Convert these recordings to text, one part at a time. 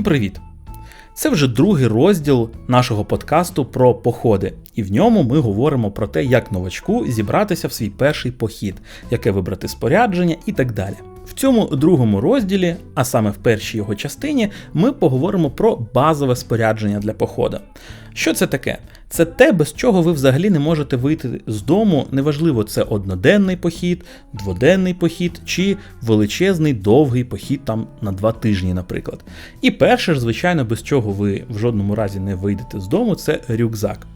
Всім привіт! Це вже другий розділ нашого подкасту про походи, і в ньому ми говоримо про те, як новачку зібратися в свій перший похід, яке вибрати спорядження і так далі. В цьому другому розділі, а саме в першій його частині, ми поговоримо про базове спорядження для походу. Що це таке? Це те, без чого ви взагалі не можете вийти з дому. Неважливо, це одноденний похід, дводенний похід чи величезний довгий похід там на два тижні, наприклад. І перше ж, звичайно, без чого ви в жодному разі не вийдете з дому, це рюкзак.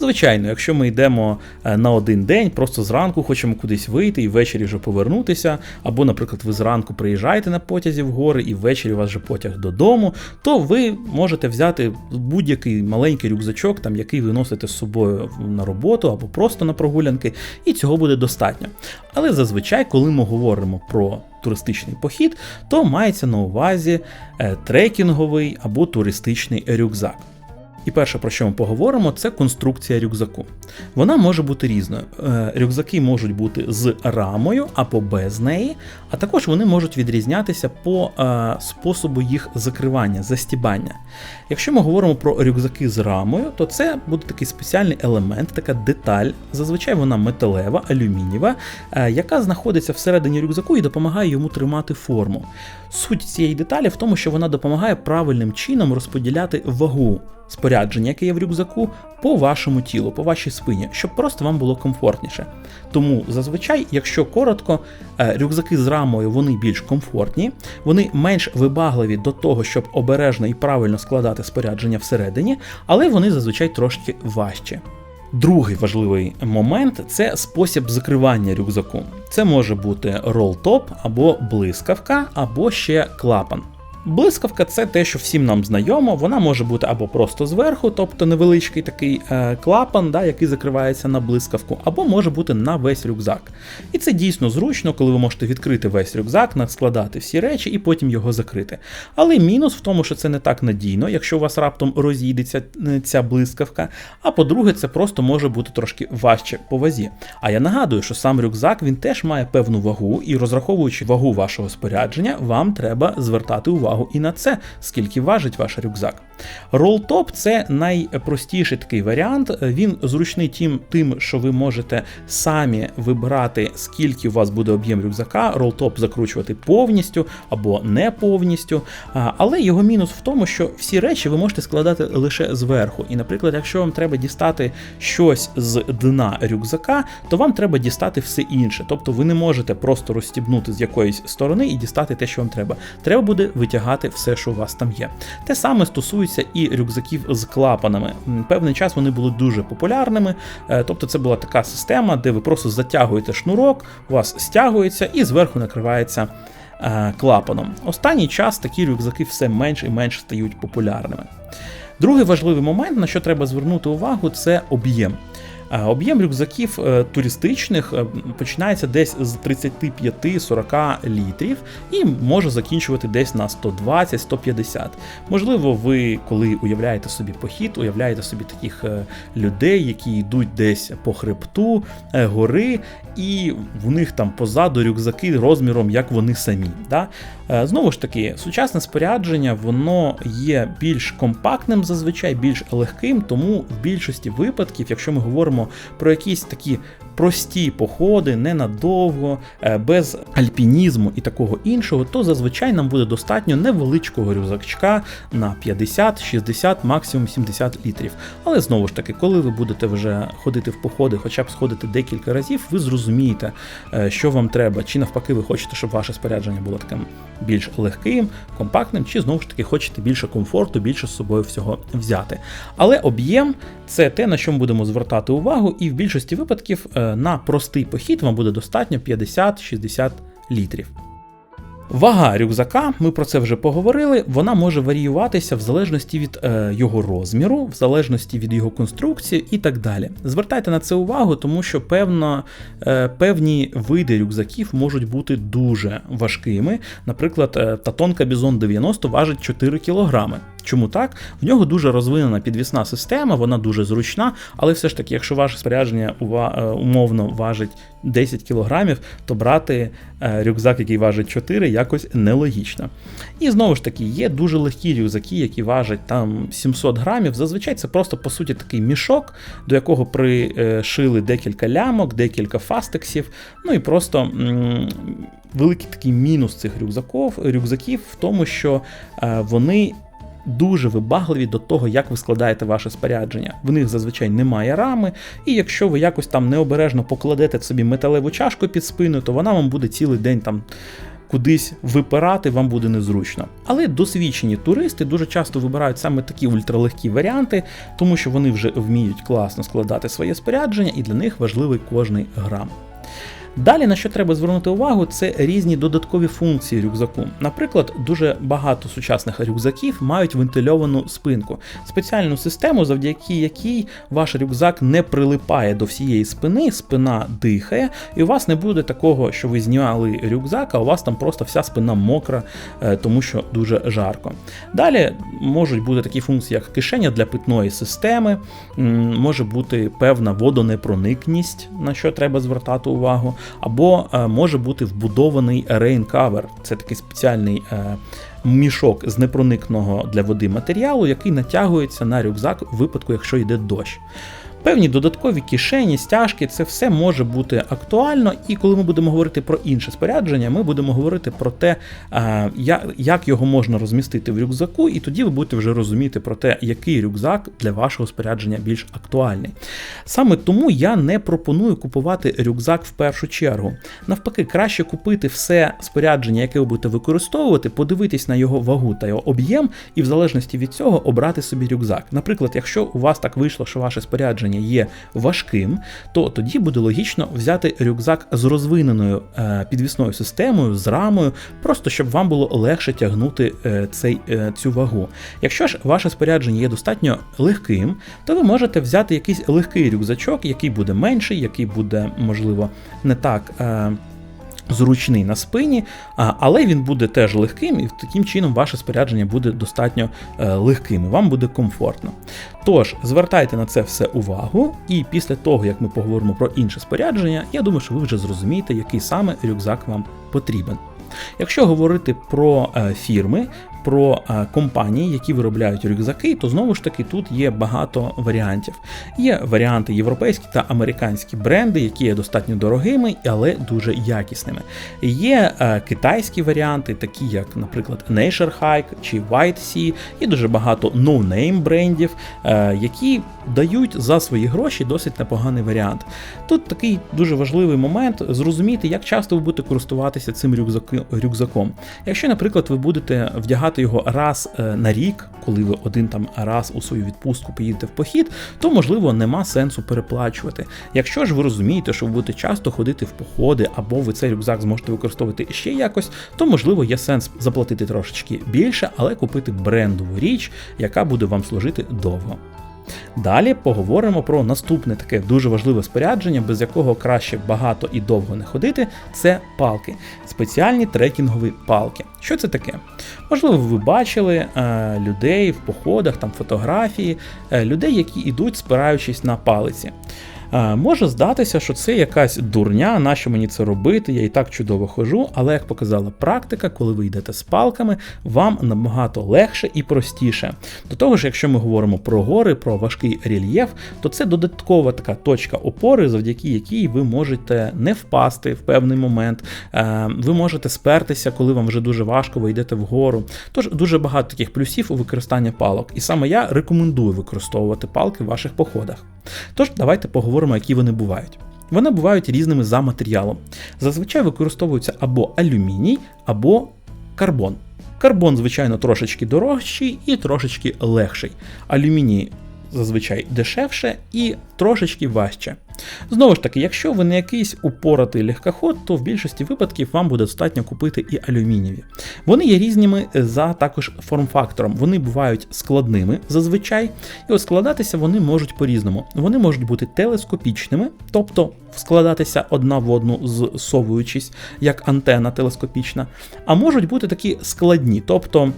Звичайно, якщо ми йдемо е, на один день, просто зранку хочемо кудись вийти і ввечері вже повернутися, або, наприклад, ви зранку приїжджаєте на потязі в гори і ввечері у вас вже потяг додому, то ви можете взяти будь-який маленький рюкзачок, там, який ви носите з собою на роботу або просто на прогулянки, і цього буде достатньо. Але зазвичай, коли ми говоримо про туристичний похід, то мається на увазі е, трекінговий або туристичний рюкзак. І перше, про що ми поговоримо, це конструкція рюкзаку. Вона може бути різною. Е, рюкзаки можуть бути з рамою або без неї, а також вони можуть відрізнятися по е, способу їх закривання, застібання. Якщо ми говоримо про рюкзаки з рамою, то це буде такий спеціальний елемент, така деталь. Зазвичай вона металева, алюмінієва, е, яка знаходиться всередині рюкзаку і допомагає йому тримати форму. Суть цієї деталі в тому, що вона допомагає правильним чином розподіляти вагу спорядження, яке є в рюкзаку, по вашому тілу, по вашій спині, щоб просто вам було комфортніше. Тому зазвичай, якщо коротко, е, рюкзаки з рамою вони більш комфортні, вони менш вибагливі до того, щоб обережно і правильно складати спорядження всередині, але вони зазвичай трошки важчі. Другий важливий момент це спосіб закривання рюкзаку. Це може бути ролтоп або блискавка, або ще клапан. Блискавка це те, що всім нам знайомо. Вона може бути або просто зверху, тобто невеличкий такий е, клапан, да, який закривається на блискавку, або може бути на весь рюкзак. І це дійсно зручно, коли ви можете відкрити весь рюкзак, складати всі речі і потім його закрити. Але мінус в тому, що це не так надійно, якщо у вас раптом розійдеться е, ця блискавка. А по-друге, це просто може бути трошки важче по вазі. А я нагадую, що сам рюкзак він теж має певну вагу, і розраховуючи вагу вашого спорядження, вам треба звертати увагу увагу і на це, скільки важить ваш рюкзак. Ролтоп це найпростіший такий варіант. Він зручний тим, тим, що ви можете самі вибирати, скільки у вас буде об'єм рюкзака, ролтоп закручувати повністю або не повністю. Але його мінус в тому, що всі речі ви можете складати лише зверху. І, наприклад, якщо вам треба дістати щось з дна рюкзака, то вам треба дістати все інше. Тобто ви не можете просто розстібнути з якоїсь сторони і дістати те, що вам треба. Треба буде витягати все, що у вас там є. Те саме стосується стосується і рюкзаків з клапанами. Певний час вони були дуже популярними. Е, тобто це була така система, де ви просто затягуєте шнурок, у вас стягується і зверху накривається е, клапаном. Останній час такі рюкзаки все менш і менш стають популярними. Другий важливий момент, на що треба звернути увагу, це об'єм. Об'єм рюкзаків е, туристичних е, починається десь з 35-40 літрів і може закінчувати десь на 120-150. Можливо, ви, коли уявляєте собі похід, уявляєте собі таких е, людей, які йдуть десь по хребту гори, і в них там позаду рюкзаки розміром, як вони самі. Да? Знову ж таки, сучасне спорядження воно є більш компактним, зазвичай більш легким, тому в більшості випадків, якщо ми говоримо про якісь такі прості походи, ненадовго, е, без альпінізму і такого іншого, то зазвичай нам буде достатньо невеличкого рюкзачка на 50, 60, максимум 70 літрів. Але знову ж таки, коли ви будете вже ходити в походи, хоча б сходити декілька разів, ви зрозумієте, е, що вам треба, чи навпаки, ви хочете, щоб ваше спорядження було таким більш легким, компактним, чи знову ж таки хочете більше комфорту, більше з собою всього взяти. Але об'єм це те, на що будемо звертати увагу, і в більшості випадків е, на простий похід вам буде достатньо 50-60 літрів. Вага рюкзака, ми про це вже поговорили, вона може варіюватися в залежності від е, його розміру, в залежності від його конструкції і так далі. Звертайте на це увагу, тому що певно, е, певні види рюкзаків можуть бути дуже важкими. Наприклад, е, Татон Бізон 90 важить 4 кг. Чому так? В нього дуже розвинена підвісна система, вона дуже зручна, але все ж таки, якщо ваше спорядження е, умовно важить 10 кілограмів, то брати е, рюкзак, який важить 4, якось нелогічно. І знову ж таки, є дуже легкі рюкзаки, які важать там 700 грамів. Зазвичай це просто по суті такий мішок, до якого пришили декілька лямок, декілька фастексів. Ну і просто великий такий мінус цих рюкзаків, рюкзаків в тому, що е, вони дуже вибагливі до того, як ви складаєте ваше спорядження. В них зазвичай немає рами, і якщо ви якось там необережно покладете собі металеву чашку під спину, то вона вам буде цілий день там. Кудись випирати вам буде незручно. Але досвідчені туристи дуже часто вибирають саме такі ультралегкі варіанти, тому що вони вже вміють класно складати своє спорядження, і для них важливий кожний грам. Далі на що треба звернути увагу, це різні додаткові функції рюкзаку. Наприклад, дуже багато сучасних рюкзаків мають вентильовану спинку, спеціальну систему, завдяки якій ваш рюкзак не прилипає до всієї спини, спина дихає, і у вас не буде такого, що ви зняли рюкзак, а у вас там просто вся спина мокра, е, тому що дуже жарко. Далі можуть бути такі функції, як кишеня для питної системи, може бути певна водонепроникність, на що треба звертати увагу або е, може бути вбудований rain Це такий спеціальний е, мішок з непроникного для води матеріалу, який натягується на рюкзак в випадку, якщо йде дощ. Певні додаткові кишені, стяжки, це все може бути актуально, і коли ми будемо говорити про інше спорядження, ми будемо говорити про те, як його можна розмістити в рюкзаку, і тоді ви будете вже розуміти про те, який рюкзак для вашого спорядження більш актуальний. Саме тому я не пропоную купувати рюкзак в першу чергу. Навпаки, краще купити все спорядження, яке ви будете використовувати, подивитись на його вагу та його об'єм, і в залежності від цього обрати собі рюкзак. Наприклад, якщо у вас так вийшло, що ваше спорядження спорядження є важким, то тоді буде логічно взяти рюкзак з розвиненою е, підвісною системою, з рамою, просто щоб вам було легше тягнути е, цей, е, цю вагу. Якщо ж ваше спорядження є достатньо легким, то ви можете взяти якийсь легкий рюкзачок, який буде менший, який буде, можливо, не так зручний на спині, але він буде теж легким, і таким чином ваше спорядження буде достатньо е, легким, і вам буде комфортно. Тож, звертайте на це все увагу, і після того, як ми поговоримо про інше спорядження, я думаю, що ви вже зрозумієте, який саме рюкзак вам потрібен. Якщо говорити про е, фірми, про е, компанії, які виробляють рюкзаки, то знову ж таки тут є багато варіантів. Є варіанти європейські та американські бренди, які є достатньо дорогими, але дуже якісними. Є е, китайські варіанти, такі як, наприклад, Nature Hike чи White Sea, і дуже багато no-name брендів, які дають за свої гроші досить непоганий варіант. Тут такий дуже важливий момент зрозуміти, як часто ви будете користуватися цим рюкзаком. Якщо, наприклад, ви будете вдягати його раз е, на рік, коли ви один там раз у свою відпустку поїдете в похід, то можливо нема сенсу переплачувати. Якщо ж ви розумієте, що ви будете часто ходити в походи, або ви цей рюкзак зможете використовувати ще якось, то можливо є сенс заплатити трошечки більше, але купити брендову річ, яка буде вам служити довго. Далі поговоримо про наступне таке дуже важливе спорядження, без якого краще багато і довго не ходити. Це палки, спеціальні трекінгові палки. Що це таке? Можливо, ви бачили е, людей в походах, там фотографії, е, людей, які йдуть, спираючись на палиці. Може здатися, що це якась дурня, нащо мені це робити, я і так чудово хожу, але як показала практика, коли ви йдете з палками, вам набагато легше і простіше. До того ж, якщо ми говоримо про гори, про важкий рельєф, то це додаткова така точка опори, завдяки якій ви можете не впасти в певний момент, е, ви можете спертися, коли вам вже дуже важко, ви йдете вгору. Тож дуже багато таких плюсів у використанні палок. І саме я рекомендую використовувати палки в ваших походах. Тож, давайте поговоримо, які вони бувають. Вони бувають різними за матеріалом. Зазвичай використовуються або алюміній, або карбон. Карбон, звичайно, трошечки дорожчий і трошечки легший. Алюміній зазвичай дешевше і трошечки важче. Знову ж таки, якщо ви не якийсь упоратий легкоход, то в більшості випадків вам буде достатньо купити і алюмінієві. Вони є різними за також форм-фактором. Вони бувають складними зазвичай, і от складатися вони можуть по-різному. Вони можуть бути телескопічними, тобто складатися одна в одну, зсовуючись, як антена телескопічна, а можуть бути такі складні, тобто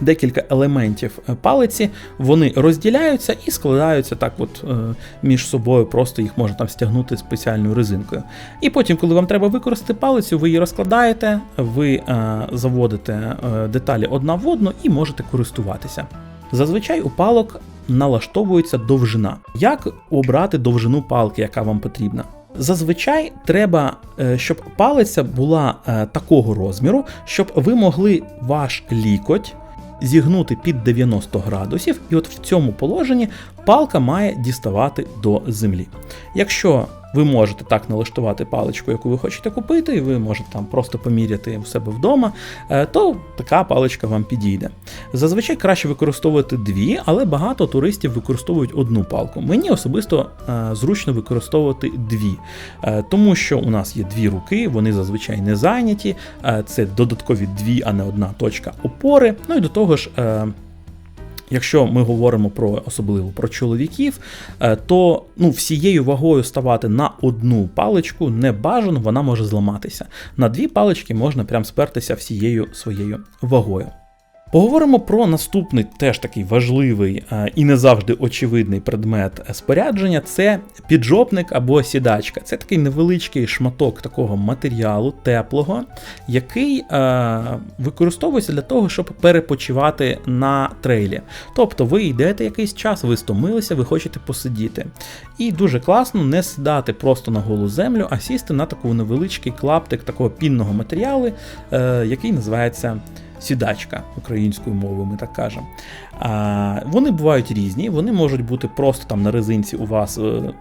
декілька елементів е, палиці, вони розділяються і складаються так, от е, між собою, просто їх можна там стягнути спеціальною резинкою. І потім, коли вам треба використати палицю, ви її розкладаєте, ви е, заводите деталі одна в одну і можете користуватися. Зазвичай у палок налаштовується довжина. Як обрати довжину палки, яка вам потрібна? Зазвичай треба, щоб палиця була такого розміру, щоб ви могли ваш лікоть зігнути під 90 градусів, і от в цьому положенні палка має діставати до землі. Якщо ви можете так налаштувати паличку, яку ви хочете купити, і ви можете там просто поміряти в себе вдома, е, то така паличка вам підійде. Зазвичай краще використовувати дві, але багато туристів використовують одну палку. Мені особисто е, зручно використовувати дві, е, тому що у нас є дві руки, вони зазвичай не зайняті, це додаткові дві, а не одна точка опори. Ну і до того ж. Якщо ми говоримо про особливо про чоловіків, е, то ну, всією вагою ставати на одну паличку не бажано, вона може зламатися. На дві палички можна прям спертися всією своєю вагою. Поговоримо про наступний теж такий важливий е, і не завжди очевидний предмет спорядження це піджопник або сідачка. Це такий невеличкий шматок такого матеріалу теплого, який е, використовується для того, щоб перепочивати на трейлі. Тобто ви йдете якийсь час, ви стомилися, ви хочете посидіти. І дуже класно не сідати просто на голу землю, а сісти на такий невеличкий клаптик такого пінного матеріалу, е, який називається сідачка українською мовою, ми так кажемо. Вони бувають різні, вони можуть бути просто там на резинці у вас е,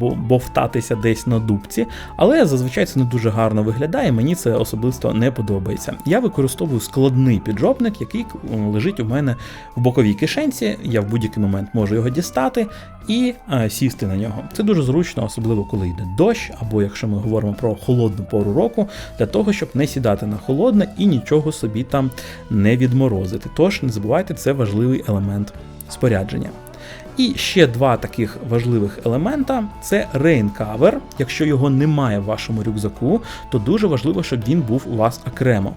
бовтатися десь на дубці, але зазвичай це не дуже гарно виглядає, мені це особисто не подобається. Я використовую складний піджопник, який лежить у мене в боковій кишенці. Я в будь-який момент можу його дістати і е, сісти на нього. Це дуже зручно, особливо коли йде дощ, або якщо ми говоримо про холодну пору року, для того, щоб не сідати на холодне і нічого собі там не відморозити. Тож не забувайте, це важливий елемент спорядження. І ще два таких важливих елемента це рейнкавер. Якщо його немає в вашому рюкзаку, то дуже важливо, щоб він був у вас окремо.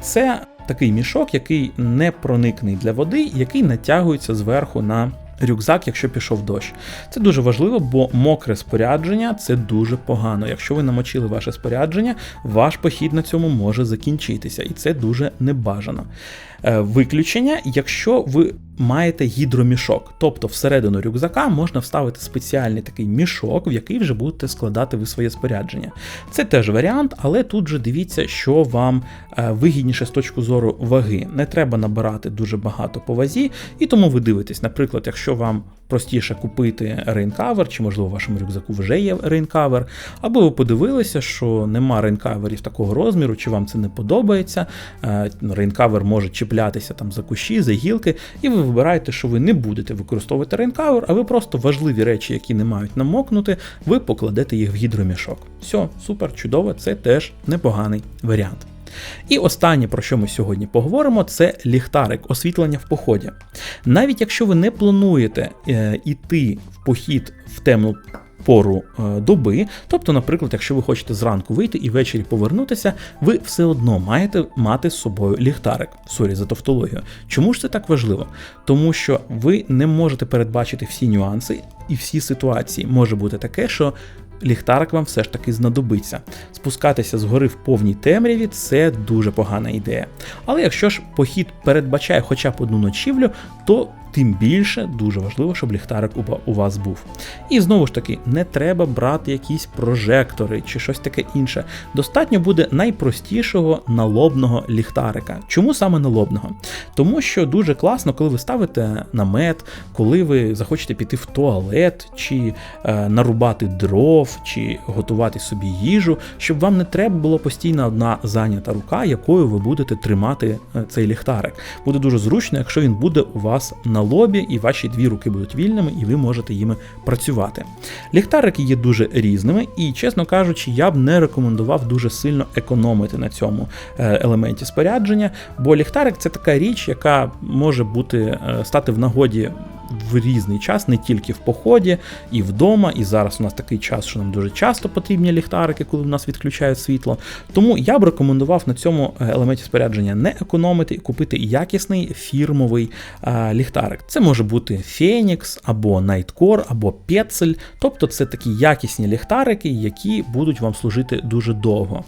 Це такий мішок, який не проникний для води, який натягується зверху на рюкзак, якщо пішов дощ. Це дуже важливо, бо мокре спорядження це дуже погано. Якщо ви намочили ваше спорядження, ваш похід на цьому може закінчитися, і це дуже небажано. Е, виключення, якщо ви маєте гідромішок, тобто всередину рюкзака можна вставити спеціальний такий мішок, в який вже будете складати ви своє спорядження. Це теж варіант, але тут же дивіться, що вам е, вигідніше з точки зору ваги. Не треба набирати дуже багато по вазі, і тому ви дивитесь, наприклад, якщо вам простіше купити рейнкавер, чи, можливо, в вашому рюкзаку вже є рейнкавер, або ви подивилися, що нема рейнкаверів такого розміру, чи вам це не подобається. Рейнкавер може чіплятися там за кущі, за гілки, і ви вибираєте, що ви не будете використовувати рейнкавер, а ви просто важливі речі, які не мають намокнути, ви покладете їх в гідромішок. Все, супер, чудово, це теж непоганий варіант. І останнє, про що ми сьогодні поговоримо, це ліхтарик, освітлення в поході. Навіть якщо ви не плануєте е, йти в похід в темну пору е, доби, тобто, наприклад, якщо ви хочете зранку вийти і ввечері повернутися, ви все одно маєте мати з собою ліхтарик. Сорі за тавтологію. Чому ж це так важливо? Тому що ви не можете передбачити всі нюанси і всі ситуації. Може бути таке, що ліхтарик вам все ж таки знадобиться. Спускатися з гори в повній темряві це дуже погана ідея. Але якщо ж похід передбачає хоча б одну ночівлю, то тим більше дуже важливо, щоб ліхтарик у вас був. І знову ж таки, не треба брати якісь прожектори чи щось таке інше. Достатньо буде найпростішого налобного ліхтарика. Чому саме налобного? Тому що дуже класно, коли ви ставите намет, коли ви захочете піти в туалет, чи е, нарубати дров, чи готувати собі їжу, щоб вам не треба було постійно одна зайнята рука, якою ви будете тримати е, цей ліхтарик. Буде дуже зручно, якщо він буде у вас на лобі, і ваші дві руки будуть вільними, і ви можете їми працювати. Ліхтарики є дуже різними, і, чесно кажучи, я б не рекомендував дуже сильно економити на цьому е, елементі спорядження, бо ліхтарик це така річ, яка може бути е, стати в нагоді в різний час, не тільки в поході, і вдома. І зараз у нас такий час, що нам дуже часто потрібні ліхтарики, коли в нас відключають світло. Тому я б рекомендував на цьому е, елементі спорядження не економити і купити якісний фірмовий а, ліхтарик. Це може бути Phoenix або Nightcore, або Petzl, тобто це такі якісні ліхтарики, які будуть вам служити дуже довго.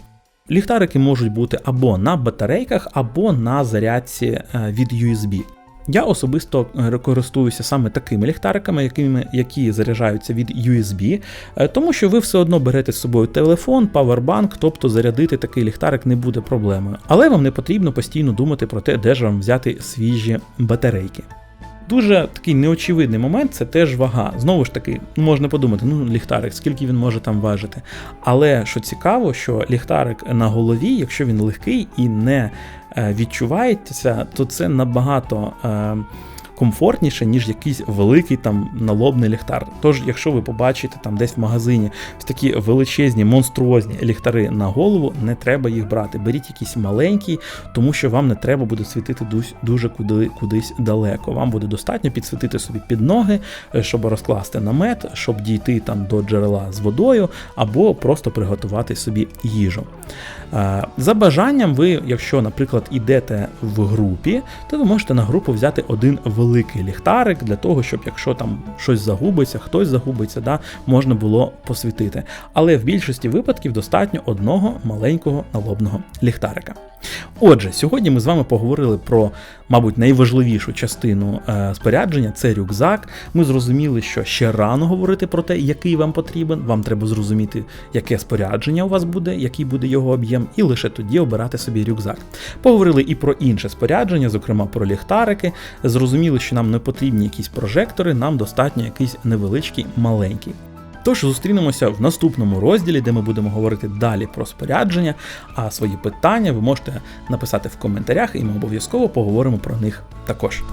Ліхтарики можуть бути або на батарейках, або на зарядці е, від USB. Я особисто е, користуюся саме такими ліхтариками, якими, які заряджаються від USB, е, тому що ви все одно берете з собою телефон, павербанк, тобто зарядити такий ліхтарик не буде проблемою. Але вам не потрібно постійно думати про те, де ж вам взяти свіжі батарейки. Дуже такий неочевидний момент це теж вага. Знову ж таки, можна подумати, ну ліхтарик, скільки він може там важити. Але що цікаво, що ліхтарик на голові, якщо він легкий і не відчувається, то це набагато. Е, комфортніше, ніж якийсь великий там налобний ліхтар. Тож, якщо ви побачите там десь в магазині такі величезні, монструозні ліхтари на голову, не треба їх брати. Беріть якийсь маленький, тому що вам не треба буде світити дуже куди, кудись далеко. Вам буде достатньо підсвітити собі під ноги, е, щоб розкласти намет, щоб дійти там до джерела з водою, або просто приготувати собі їжу. Е, за бажанням, ви, якщо, наприклад, йдете в групі, то ви можете на групу взяти один великий ліхтарик для того, щоб якщо там щось загубиться, хтось загубиться, да, можна було посвітити. Але в більшості випадків достатньо одного маленького налобного ліхтарика. Отже, сьогодні ми з вами поговорили про, мабуть, найважливішу частину е, спорядження це рюкзак. Ми зрозуміли, що ще рано говорити про те, який вам потрібен. Вам треба зрозуміти, яке спорядження у вас буде, який буде його об'єм, і лише тоді обирати собі рюкзак. Поговорили і про інше спорядження, зокрема про ліхтарики. Зрозуміли, що нам не потрібні якісь прожектори, нам достатньо якийсь невеличкий маленький. Тож зустрінемося в наступному розділі, де ми будемо говорити далі про спорядження. А свої питання ви можете написати в коментарях, і ми обов'язково поговоримо про них також.